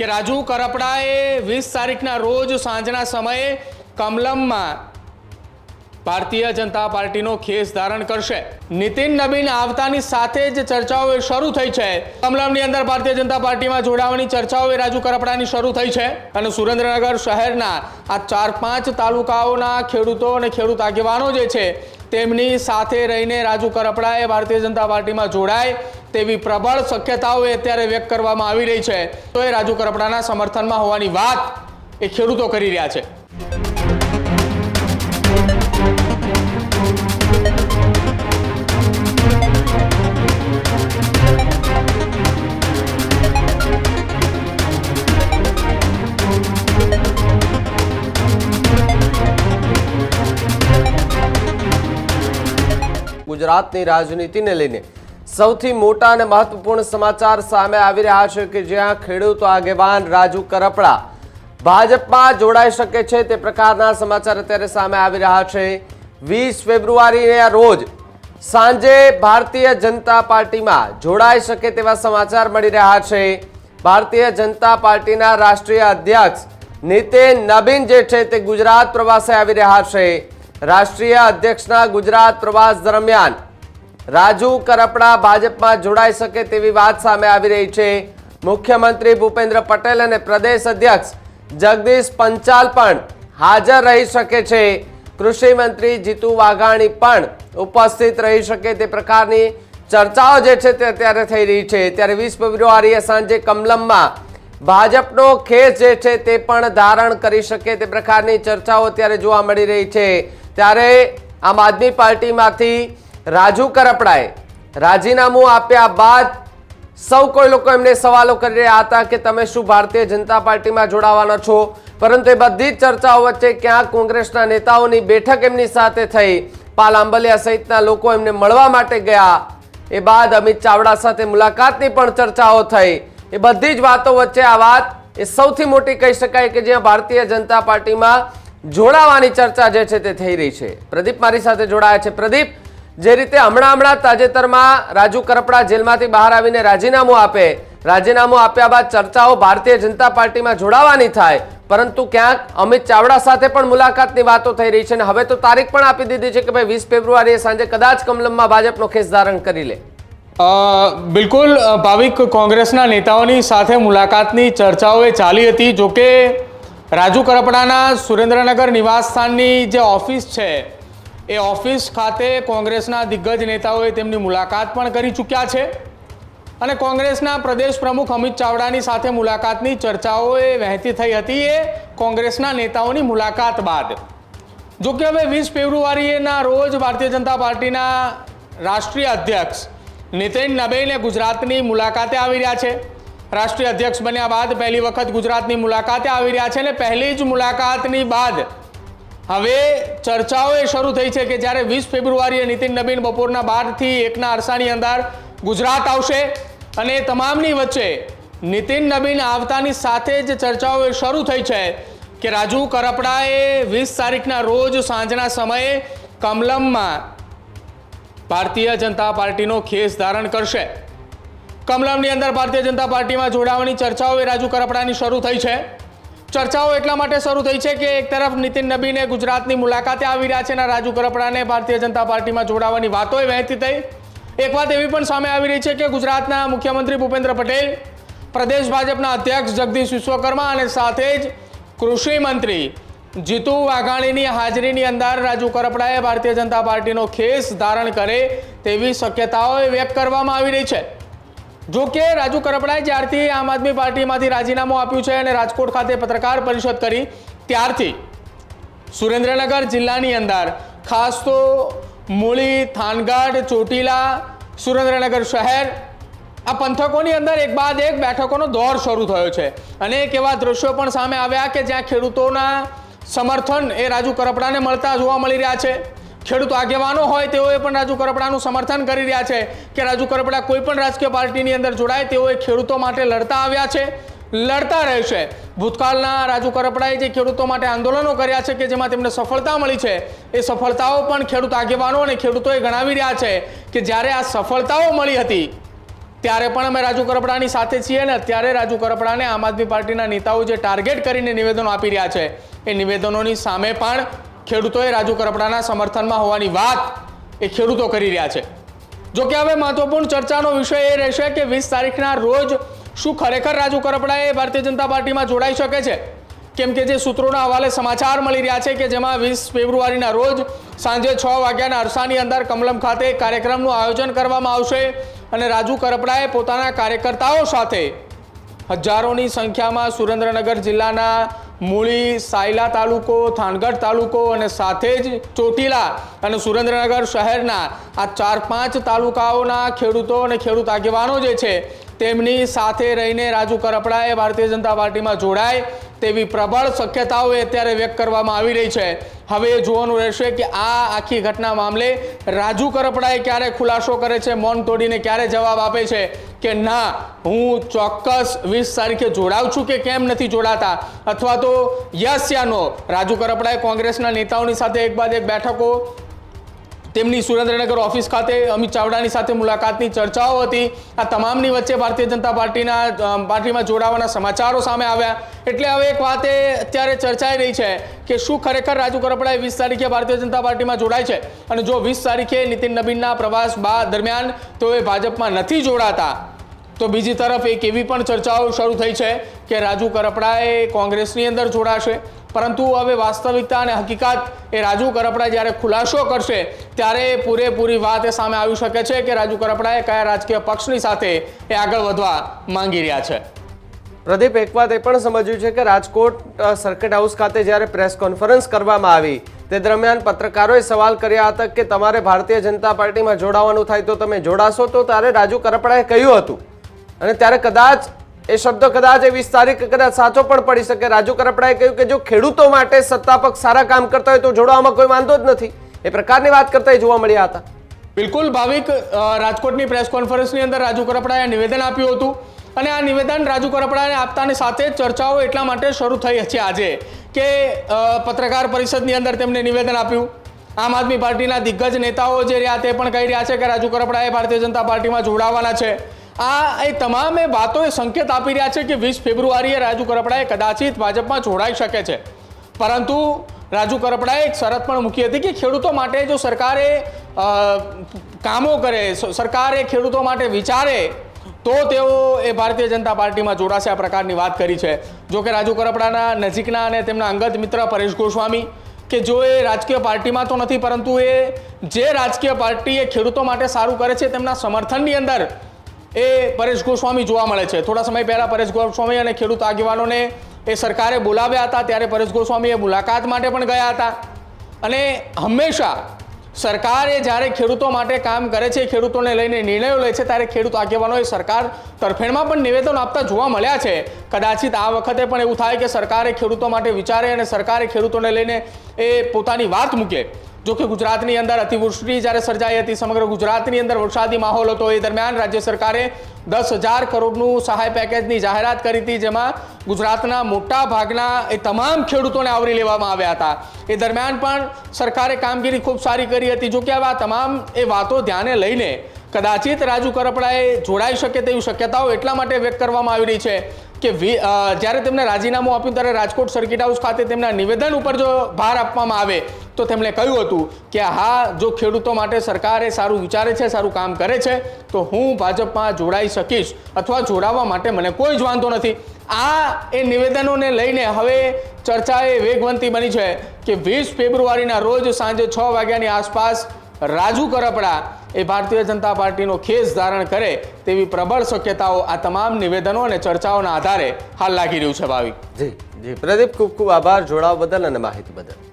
કે રાજુ કરપડાએ વીસ તારીખના રોજ સાંજના સમયે કમલમમાં ભારતીય જનતા પાર્ટીનો ખેસ ધારણ કરશે. નીતિન નબીન આવતાની સાથે જ ચર્ચાઓ શરૂ થઈ છે. કમલમની અંદર ભારતીય જનતા પાર્ટીમાં જોડાવાની ચર્ચાઓ એ રાજુ કરપડાની શરૂ થઈ છે. અને સુરેન્દ્રનગર શહેરના આ ચાર પાંચ તાલુકાઓના ખેડૂતો અને ખેડૂત આગેવાનો જે છે, તેમની સાથે રહીને રાજુ કરપડાએ ભારતીય જનતા પાર્ટીમાં જોડાય. તેવી પ્રબળ શક્યતાઓ અત્યારે વ્યક્ત કરવામાં આવી રહી છે. તો એ રાજુ કરપડાના સમર્થનમાં હોવાની વાત એ ખેડૂતો કરી રહ્યા છે. ગુજરાતની રાજનીતિને લઈને સૌથી મોટા અને મહત્વપૂર્ણ સમાચાર સામે આવી રહ્યા છે કે જ્યાં ખેડૂતો આગેવાન રાજુ કરપડા ભાજપમાં જોડાઈ શકે છે તે પ્રકારના સમાચાર અત્યારે સામે આવી રહ્યા છે. વીસ ફેબ્રુઆરીના રોજ સાંજે ભારતીય જનતા પાર્ટીમાં જોડાઈ શકે તેવા સમાચાર મળી રહ્યા છે. ભારતીય જનતા પાર્ટીના રાષ્ટ્રીય અધ્યક્ષ નીતિન નબીન જે છે તે ગુજરાત પ્રવાસે આવી રહ્યા છે. રાષ્ટ્રીય અધ્યક્ષના ગુજરાત પ્રવાસ દરમિયાન રાજુ કરપડા ભાજપમાં જોડાઈ શકે તેવી વાત સામે આવી રહી છે. મુખ્યમંત્રી ભૂપેન્દ્ર પટેલ અને પ્રદેશ અધ્યક્ષ જગદીશ પંચાલ પણ હાજર રહી શકે છે. કૃષિ મંત્રી જીતુ વાઘાણી પણ ઉપસ્થિત રહી શકે તે પ્રકારની ચર્ચાઓ જે છે તે અત્યારે થઈ રહી છે. ત્યારે વીસ ફેબ્રુઆરીએ સાંજે કમલમમાં ભાજપનો ખેસ જે છે તે પણ ધારણ કરી શકે તે પ્રકારની ચર્ચાઓ અત્યારે જોવા મળી રહી છે. ત્યારે આમ આદમી પાર્ટીમાંથી રાજુ કરપડાએ રાજીનામું આપ્યા બાદ સૌ કોઈ લોકો એમને સવાલો કરી રહ્યા હતા કે તમે શું ભારતીય જનતા પાર્ટીમાં જોડાવાના છો? પરંતુ એ બધી જ ચર્ચાઓ વચ્ચે ક્યાંક કોંગ્રેસના નેતાઓની બેઠક એમની સાથે થઈ. પાલ આંબલિયા સહિતના લોકો એમને મળવા માટે ગયા. એ બાદ અમિત ચાવડા સાથે મુલાકાતની પણ ચર્ચાઓ થઈ. એ બધી જ વાતો વચ્ચે આ વાત એ સૌથી મોટી કહી શકાય કે જ્યાં ભારતીય જનતા પાર્ટીમાં જોડાવાની ચર્ચા જે છે તે થઈ રહી છે. પ્રદીપ મારી સાથે જોડાયા છે. પ્રદીપ જે રીતે હમણાં હમણાં તાજેતરમાં રાજુ કરપડા જેલમાંથી બહાર આવીને રાજીનામું આપે. રાજીનામું આપ્યા બાદ ચર્ચાઓ ભારતીય જનતા પાર્ટીમાં જોડાવાની થાય. પરંતુ ક્યાંક અમિત ચાવડા સાથે પણ મુલાકાતની વાતો થઈ રહી છે અને હવે તો તારીખ પણ આપી દીધી છે કે ભાઈ વીસ ફેબ્રુઆરીએ સાંજે કદાચ કમલમમાં ભાજપનો ખેસ ધારણ કરી લે. બિલકુલ ભાવિક કોંગ્રેસના નેતાઓની સાથે મુલાકાતની ચર્ચાઓ ચાલી હતી. જોકે રાજુ કરપડાના સુરેન્દ્રનગર નિવાસસ્થાનની જે ઓફિસ છે એ ઓફિસ ખાતે કોંગ્રેસના દિગ્ગજ નેતાઓએ તેમની મુલાકાત પણ કરી ચૂક્યા છે. અને કોંગ્રેસના પ્રદેશ પ્રમુખ અમિત ચાવડાની સાથે મુલાકાતની ચર્ચાઓ એ વહેતી થઈ હતી એ કોંગ્રેસના નેતાઓની મુલાકાત બાદ. જો કે હવે વીસ ફેબ્રુઆરીના રોજ ભારતીય જનતા પાર્ટીના રાષ્ટ્રીય અધ્યક્ષ નીતિન નબેને ગુજરાતની મુલાકાતે આવી રહ્યા છે. રાષ્ટ્રીય અધ્યક્ષ બન્યા બાદ પહેલી વખત ગુજરાતની મુલાકાતે આવી રહ્યા છે અને પહેલી જ મુલાકાતની બાદ હવે ચર્ચાઓ એ શરૂ થઈ છે કે જ્યારે વીસ ફેબ્રુઆરીએ નીતિન નબીન બપોરના બારથી એકના અરસાની અંદર ગુજરાત આવશે અને તમામની વચ્ચે નીતિન નબીન આવતાની સાથે જ ચર્ચાઓ એ શરૂ થઈ છે કે રાજુ કરપડાએ વીસ તારીખના રોજ સાંજના સમયે કમલમમાં ભારતીય જનતા પાર્ટીનો ખેસ ધારણ કરશે. કમલમની અંદર ભારતીય જનતા પાર્ટીમાં જોડાવાની ચર્ચાઓ એ રાજુ કરપડાની શરૂ થઈ છે. ચર્ચાઓ એટલા માટે શરૂ થઈ છે કે એક તરફ નીતિન નબીને ગુજરાતની મુલાકાતે આવી રહ્યા છે અને રાજુ કરપડાને ભારતીય જનતા પાર્ટીમાં જોડાવાની વાતોએ વહેતી થઈ. એક વાત એવી પણ સામે આવી રહી છે કે ગુજરાતના મુખ્યમંત્રી ભૂપેન્દ્ર પટેલ, પ્રદેશ ભાજપના અધ્યક્ષ જગદીશ વિશ્વકર્મા અને સાથે જ કૃષિ મંત્રી જીતુ વાઘાણીની હાજરીની અંદર રાજુ કરપડાએ ભારતીય જનતા પાર્ટીનો ખેસ ધારણ કરે તેવી શક્યતાઓ વ્યક્ત કરવામાં આવી રહી છે. જો કે રાજુ કરપડાએ જ્યારથી આમ આદમી પાર્ટીમાંથી રાજીનામું આપ્યું છે અને રાજકોટ ખાતે પત્રકાર પરિષદ કરી, ત્યારથી સુરેન્દ્રનગર જિલ્લાની અંદર ખાસ તો મૂળી, થાનગઢ, ચોટીલા, સુરેન્દ્રનગર શહેર, આ પંથકોની અંદર એક બાદ એક બેઠકોનો દોર શરૂ થયો છે. અનેક એવા દ્રશ્યો પણ સામે આવ્યા કે જ્યાં ખેડૂતોના સમર્થન એ રાજુ કરપડાને મળતા જોવા મળી રહ્યા છે. ખેડૂત આગેવાનો હોય, તેઓએ પણ રાજુ કરપડાનું સમર્થન કરી રહ્યા છે કે રાજુ કરપડા કોઈ પણ રાજકીય પાર્ટીની અંદર જોડાય, તેઓએ ખેડૂતો માટે લડતા આવ્યા છે, લડતા રહેશે ભૂતકાળના રાજુ કરપડાએ જે ખેડૂતો માટે આંદોલનો કર્યા છે કે જેમાં તેમને સફળતા મળી છે, એ સફળતાઓ પણ ખેડૂત આગેવાનો અને ખેડૂતોએ ગણાવી રહ્યા છે કે જ્યારે આ સફળતાઓ મળી હતી, ત્યારે પણ અમે રાજુ કરપડાની સાથે છીએ ને અત્યારે રાજુ કરપડાને આમ આદમી પાર્ટીના નેતાઓ જે ટાર્ગેટ કરીને નિવેદનો આપી રહ્યા છે, એ નિવેદનોની સામે પણ ખેડૂતોએ રાજુ કરપડાના સમર્થનમાં હોવાની વાત એ ખેડૂતો કરી રહ્યા છે. જો કે હવે મહત્વપૂર્ણ ચર્ચાનો વિષય એ રહેશે કે વીસ તારીખના રોજ શું ખરેખર રાજુ કરપડાએ ભારતીય જનતા પાર્ટીમાં જોડાઈ શકે છે? કેમ કે જે સૂત્રોના હવાલે સમાચાર મળી રહ્યા છે કે જેમાં વીસ ફેબ્રુઆરીના રોજ સાંજે છ વાગ્યાના અરસાની અંદર કમલમ ખાતે કાર્યક્રમનું આયોજન કરવામાં આવશે અને રાજુ કરપડાએ પોતાના કાર્યકર્તાઓ સાથે હજારોની સંખ્યામાં સુરેન્દ્રનગર જિલ્લાના મૂળી, સાયલા તાલુકો, થાનગઢ તાલુકો અને સાથે જ ચોટીલા અને સુરેન્દ્રનગર શહેરના આ ચાર પાંચ તાલુકાઓના ખેડૂતો અને ખેડૂત આગેવાનો જે છે તેમની સાથે રહીને રાજુ કરપડાએ ભારતીય જનતા પાર્ટીમાં જોડાય તેવી પ્રબળ શક્યતાઓ અત્યારે વ્યક્ત કરવામાં આવી રહી છે. હવે જોવાનું રહેશે કે આ આખી ઘટના મામલે રાજુ કરપડાએ ક્યારે ખુલાસો કરે છે, મૌન તોડીને ક્યારે જવાબ આપે છે કે ના, હું ચોક્કસ વીસ તારીખે જોડાઉં છું કે કેમ નથી જોડાતા? અથવા તો યસ યા નો? રાજુ કરપડાએ કોંગ્રેસના નેતાઓની સાથે એક બાદ એક બેઠકો તેમની સુરેન્દ્રનગર ઓફિસ ખાતે અમિત ચાવડાની સાથે મુલાકાતની ચર્ચાઓ હતી. આ તમામની વચ્ચે ભારતીય જનતા પાર્ટીના પાર્ટીમાં જોડાવાના સમાચારો સામે આવ્યા. એટલે હવે એક વાત અત્યારે ચર્ચાઈ રહી છે કે શું ખરેખર રાજુ કરપડા વીસ તારીખે ભારતીય જનતા પાર્ટીમાં જોડાય છે? અને જો વીસ તારીખે નીતિન નબીનના પ્રવાસ બાદ દરમિયાન એ ભાજપમાં નથી જોડાતા. તો બીજી તરફ એક એવી પણ ચર્ચાઓ શરૂ થઈ છે કે રાજુ કરપડાએ કોંગ્રેસની અંદર જોડાશે. પરંતુ હવે વાસ્તવિકતા અને હકીકત એ રાજુ કરપડા જ્યારે ખુલાસો કરશે, ત્યારે પૂરેપૂરી વાત એ સામે આવી શકે છે કે રાજુ કરપડાએ કયા રાજકીય પક્ષની સાથે એ આગળ વધવા માંગી રહ્યા છે. પ્રદીપ, એક વાત એ પણ સમજ્યું છે કે રાજકોટ સર્કિટ હાઉસ ખાતે જ્યારે પ્રેસ કોન્ફરન્સ કરવામાં આવી, તે દરમિયાન પત્રકારોએ સવાલ કર્યા હતા કે તમારે ભારતીય જનતા પાર્ટીમાં જોડાવાનું થાય તો તમે જોડાશો તો ત્યારે રાજુ કરપડાએ કહ્યું હતું. અને ત્યારે કદાચ એ શબ્દ કદાચ એ વીસ તારીખ કદાચ સાચો પણ પડી શકે. રાજુ કરપડાએ કહ્યું કે જો ખેડૂતો માટે સત્તાપક સારા કામ કરતા હોય તો જોડવામાં કોઈ વાંધો જ નથી. એ પ્રકારની વાત કરતા જોવા મળ્યા હતા. બિલકુલ, ભાવિક રાજકોટની પ્રેસ કોન્ફરન્સની અંદર રાજુ કરપડાએ નિવેદન આપ્યું હતું. અને આ નિવેદન રાજુ કરપડાને આપતાની સાથે ચર્ચાઓ એટલા માટે શરૂ થઈ છે આજે કે પત્રકાર પરિષદની અંદર તેમને નિવેદન આપ્યું. આમ આદમી પાર્ટીના દિગ્ગજ નેતાઓ જે રહ્યા તે પણ કહી રહ્યા છે કે રાજુ કરપડાએ ભારતીય જનતા પાર્ટીમાં જોડાવાના છે. આ એ તમામ વાતો એ સંકેત આપી રહ્યા છે કે વીસ ફેબ્રુઆરીએ રાજુ કરપડાએ કદાચિત ભાજપમાં જોડાઈ શકે છે. પરંતુ રાજુ કરપડાએ એક શરત પણ મૂકી હતી કે ખેડૂતો માટે જો સરકારે કામો કરે સરકારે ખેડૂતો માટે વિચારે, તો તેઓ એ ભારતીય જનતા પાર્ટીમાં જોડાશે આ પ્રકારની વાત કરી છે. જો કે રાજુ કરપડાના નજીકના અને તેમના અંગત મિત્ર પરેશ ગોસ્વામી, કે જો એ રાજકીય પાર્ટીમાં તો નથી, પરંતુ એ જે રાજકીય પાર્ટી એ ખેડૂતો માટે સારું કરે છે તેમના સમર્થનની અંદર એ પરેશ ગોસ્વામી જોવા મળે છે. થોડા સમય પહેલાં પરેશ ગોસ્વામી અને ખેડૂત આગેવાનોને એ સરકારે બોલાવ્યા હતા. ત્યારે પરેશ ગોસ્વામી એ મુલાકાત માટે પણ ગયા હતા. અને હંમેશા સરકારે જ્યારે ખેડૂતો માટે કામ કરે છે, ખેડૂતોને લઈને નિર્ણયો લે છે, ત્યારે ખેડૂત આગેવાનોએ સરકાર તરફેણમાં પણ નિવેદન આપતા જોવા મળ્યા છે. કદાચિત આ વખતે પણ એવું થાય કે સરકારે ખેડૂતો માટે વિચારે અને સરકારે ખેડૂતોને લઈને એ પોતાની વાત મૂકે. જો કે ગુજરાતની અંદર અતિવૃષ્ટિ જ્યારે સર્જાઈ હતી, સમગ્ર ગુજરાતની અંદર વરસાદી માહોલ હતો. એ દરમિયાન રાજ્ય સરકારે દસ હજાર કરોડનું સહાય પેકેજની જાહેરાત કરી હતી, જેમાં ગુજરાતના મોટા ભાગના એ તમામ ખેડૂતોને આવરી લેવામાં આવ્યા હતા. એ દરમિયાન પણ સરકારે કામગીરી ખૂબ સારી કરી હતી. જોકે આ તમામ એ વાતો ધ્યાને લઈને કદાચિત રાજુ કરપડાએ જોડાઈ શકે તેવી શક્યતાઓ એટલા માટે વ્યક્ત કરવામાં આવી રહી છે. કે જ્યારે તેમને રાજીનામું આપ્યું ત્યારે રાજકોટ સર્કિટ હાઉસ ખાતે તેમના નિવેદન ઉપર જો ભાર આપવામાં આવે, તો તેમણે કહ્યું હતું કે હા, જો ખેડૂતો માટે સરકારે સારું વિચારે છે, સારું કામ કરે છે, તો હું ભાજપમાં જોડાઈ શકીશ અથવા જોડાવા માટે મને કોઈ જ વાંધો નથી. આ એ નિવેદનોને લઈને હવે ચર્ચા એ વેગવંતી બની છે કે વીસ ફેબ્રુઆરીના રોજ સાંજે છ વાગ્યાની આસપાસ રાજુ કરપડા એ ભારતીય જનતા પાર્ટીનો ખેસ ધારણ કરે તેવી પ્રબળ શક્યતાઓ આ તમામ નિવેદનો અને ચર્ચાઓના આધારે હાલ લાગી રહ્યું છે ભાવિક. જી જી. પ્રદીપ, ખૂબ ખૂબ આભાર જોડાવા બદલ અને માહિતી બદલ.